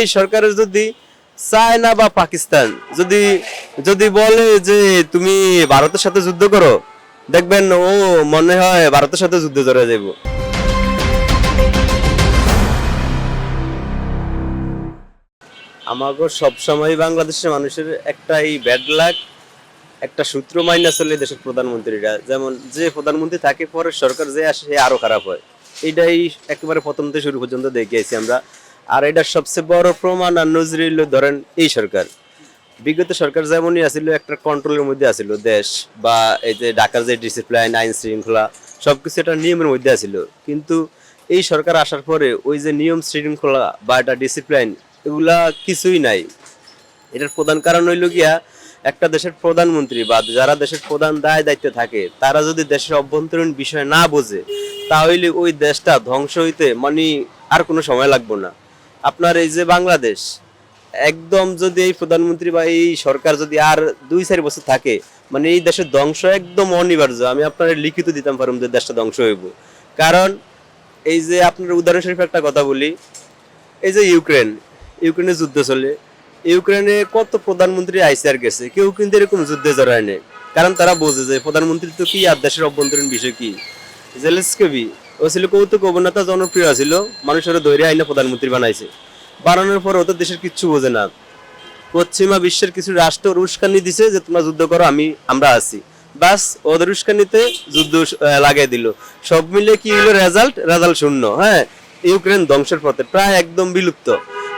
এই সরকারের যদি চায়না বা পাকিস্তান যদি যদি বলে যে তুমি ভারতের সাথে যুদ্ধ করো, দেখবেন ও মনে হয় ভারতের সাথে যুদ্ধে জড়ে যাব আমাকে সবসময় বাংলাদেশের মানুষের একটাই ব্যাড লাক একটা সূত্র মাইনা চলে দেশের প্রধানমন্ত্রীরা। যেমন যে প্রধানমন্ত্রী থাকে, পরে সরকার যে আসে, সে আরও খারাপ হয়। এটাই একেবারে প্রথম থেকে শুরু পর্যন্ত দেখিয়েছি আমরা। আর এটা সবচেয়ে বড় প্রমাণ আর নজরিল ধরেন এই সরকার। বিগত সরকার যেমনই আছিল, একটা কন্ট্রোলের মধ্যে আছিল দেশ বা এই যে ঢাকার যে ডিসিপ্লিন আইন শৃঙ্খলা, সবকিছু একটা নিয়মের মধ্যে আছিল। কিন্তু এই সরকার আসার পরে ওই যে নিয়ম শৃঙ্খলা বা একটা ডিসিপ্লিন এগুলা কিছুই নাই। এটার প্রধান কারণ হইল গিয়া, একটা দেশের প্রধানমন্ত্রী বা যারা দেশের প্রধান দায় দায়িত্বে থাকে, তারা যদি দেশের অভ্যন্তরীণ বিষয় না বোঝে, তাহলে ওই দেশটা ধ্বংস হইতে মানে আর কোনো সময় লাগবে না। আপনার এই যে বাংলাদেশ, একদম যদি এই প্রধানমন্ত্রী বা এই সরকার যদি আর দুই চার বছর থাকে মানে এই দেশের ধ্বংস একদম অনিবার্য। আমি আপনার লিখিত দিতাম পারুম যে দেশটা ধ্বংস হইব। কারণ এই যে আপনার উদাহরণস্বরূপ একটা কথা বলি, এই যে ইউক্রেন ইউক্রেনে যুদ্ধ চলে। ইউক্রেনে কত প্রধানমন্ত্রী আইসে আর গেছে, কেউ কিন্তু এরকম যুদ্ধে জড়ায় নেই। কারণ তারা বোঝে যে প্রধানমন্ত্রী তো কি আর দেশের অভ্যন্তরীণ বিষয় কি? জেলেস্কেবি ও ছিল কৌতুক অভিনেতা, জনপ্রিয় ছিল মানুষের ধৈর্য আইনে প্রধানমন্ত্রী বানাইছে। বানানোর পর ও তো দেশের কিচ্ছু বোঝে না। পশ্চিমা বিশ্বের কিছু রাষ্ট্র উস্কানি দিছে যে, তোমরা যুদ্ধ করো, আমি, আমরা আছি। বাস ওদের উস্কানিতে যুদ্ধ লাগাই দিল। সব মিলে কি হলো রেজাল্ট রেজাল্ট শূন্য হ্যাঁ? ইউক্রেন ধ্বংসের পথে, প্রায় একদম বিলুপ্ত।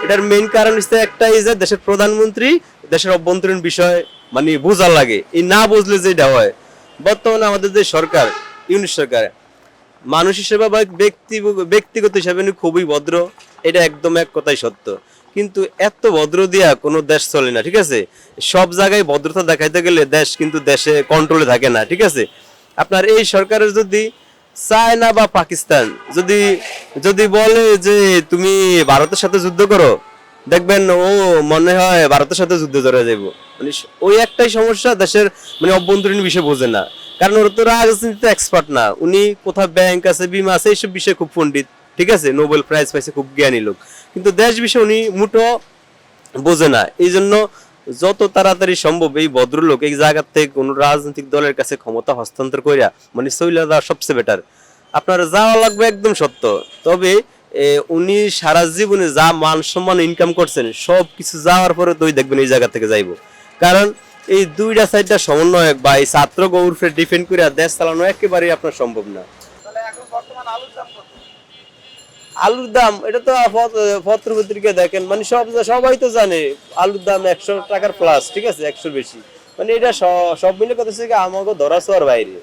এটার মেইন কারণ হচ্ছে একটাই যে, দেশের প্রধানমন্ত্রী দেশের অভ্যন্তরীণ বিষয় মানে বোঝা লাগে। এই না বুঝলে যেটা হয়। বর্তমানে আমাদের যে সরকার ইউনিট সরকার মানুষ হিসেবে বা ব্যক্তি ব্যক্তিগত হিসাবে উনি খুবই ভদ্র। এটা একদম এক কথাই সত্য। কিন্তু এত ভদ্র দিয়া কোনো দেশ চলে না, ঠিক আছে? সব জায়গায় ভদ্রতা দেখাইতে গেলে দেশ কিন্তু দেশে কন্ট্রোলে থাকে না, ঠিক আছে? আপনার এই সরকারের যদি চায়না বা পাকিস্তান যদি যদি বলে যে তুমি ভারতের সাথে যুদ্ধ করো, দেখবেন ও মনে হয় ভারতের সাথে যুদ্ধ জড়ে যাব মানে ওই একটাই সমস্যা দেশের মানে অভ্যন্তরীণ বিষয় বোঝে না। কারণ ওরা তো রাজনীতিতে এক্সপার্ট না। উনি কোথাও ব্যাংক আছে বিমা আছে, এইসব বিষয়ে খুব পণ্ডিত, ঠিক আছে? নোবেল প্রাইজ পাইছে, খুব জ্ঞানী লোক। কিন্তু দেশ বিষয়ে উনি মুটো বোঝে না। এই জন্য যত তাড়াতাড়ি সম্ভব এই ভদ্রলোক এই জায়গার থেকে কোনো রাজনৈতিক দলের কাছে ক্ষমতা হস্তান্তর করিয়া মানে সৈলা দেওয়া সবচেয়ে বেটার আপনার যাওয়া লাগবে একদম সত্য। তবে উনি সারা জীবনে যা মান সম্মান ইনকাম করছেন সব কিছু যাওয়ার পরে তুই দেখবেন এই জায়গা থেকে যাইবো। কারণ এই দুইটা সাইডটা সমন্বয়ক বা এই ছাত্র গৌরফে ডিফেন্ড করে দেশ চালানো একেবারেই আপনার সম্ভব না। আলুর দাম এটা তো পত্র পত্রিকা দেখেন মানে সব সবাই তো জানে আলুর দাম একশো টাকার প্লাস ঠিক আছে একশোর বেশি। মানে এটা সব মিলে কথা আমাকে ধরা ছোঁয়ার বাইরে।